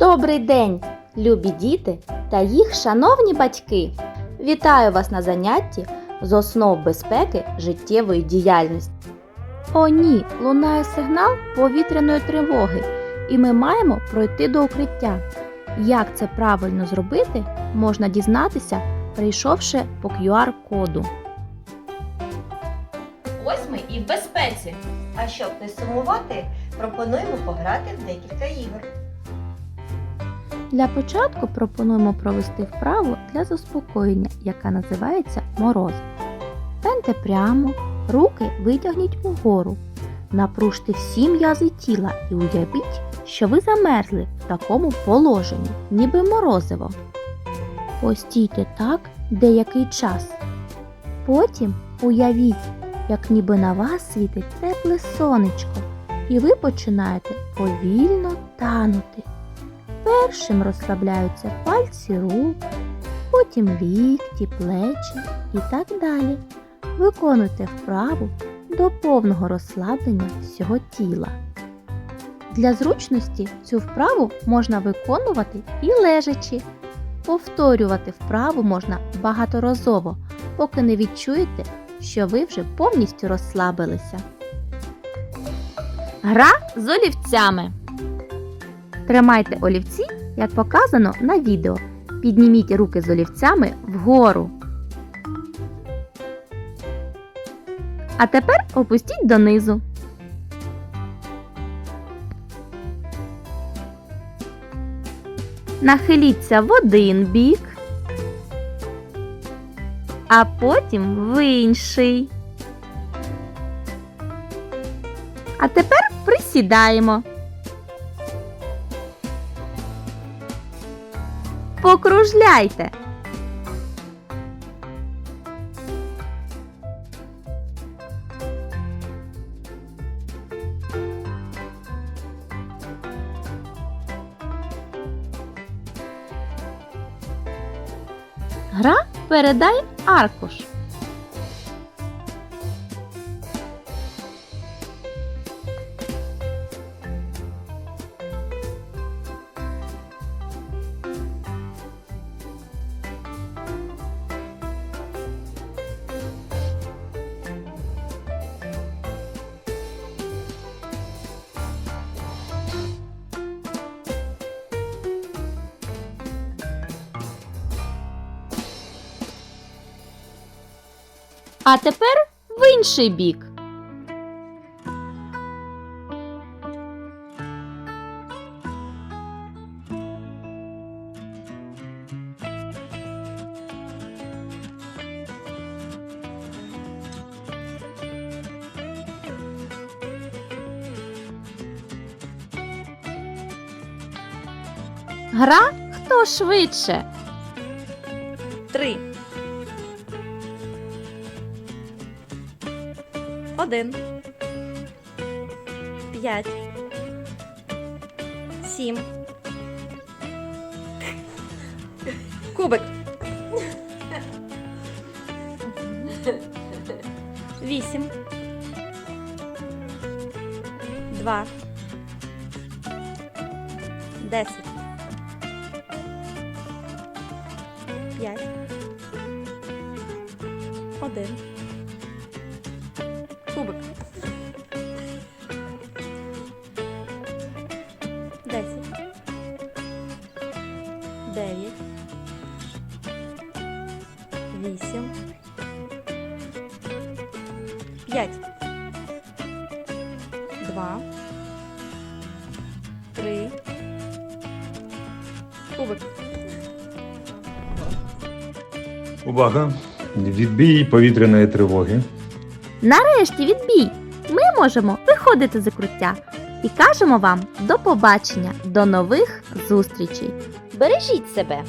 Добрий день, любі діти та їх шановні батьки! Вітаю вас на занятті з основ безпеки життєвої діяльності. О, ні, лунає сигнал повітряної тривоги, і ми маємо пройти до укриття. Як це правильно зробити, можна дізнатися, прийшовши по QR-коду. Ось ми і в безпеці. А щоб не сумувати, пропонуємо пограти в декілька ігор. Для початку пропонуємо провести вправу для заспокоєння, яка називається мороз. Станьте прямо, руки витягніть угору. Напружте всі м'язи тіла і уявіть, що ви замерзли в такому положенні, ніби морозиво. Постійте так деякий час. Потім уявіть, як ніби на вас світить тепле сонечко, і ви починаєте повільно танути. Першим розслабляються пальці рук, потім лікті, плечі і так далі. Виконуйте вправу до повного розслаблення всього тіла. Для зручності цю вправу можна виконувати і лежачи. Повторювати вправу можна багаторазово, поки не відчуєте, що ви вже повністю розслабилися. Гра з олівцями. Тримайте олівці, як показано на відео. Підніміть руки з олівцями вгору. А тепер опустіть донизу. Нахиліться в один бік, а потім в інший. А тепер присідаємо. Покружляйте. Гра передай аркуш. А тепер в інший бік. Гра хто швидше. Три. Один. П'ять. Сім. Кубик. Вісім. Два. Десять. П'ять. Один. 9, 8, 5, 2, 3, кубик. Увага! Відбій повітряної тривоги. Нарешті відбій! Ми можемо виходити з укриття і кажемо вам до побачення, до нових зустрічей! Бережіть себе!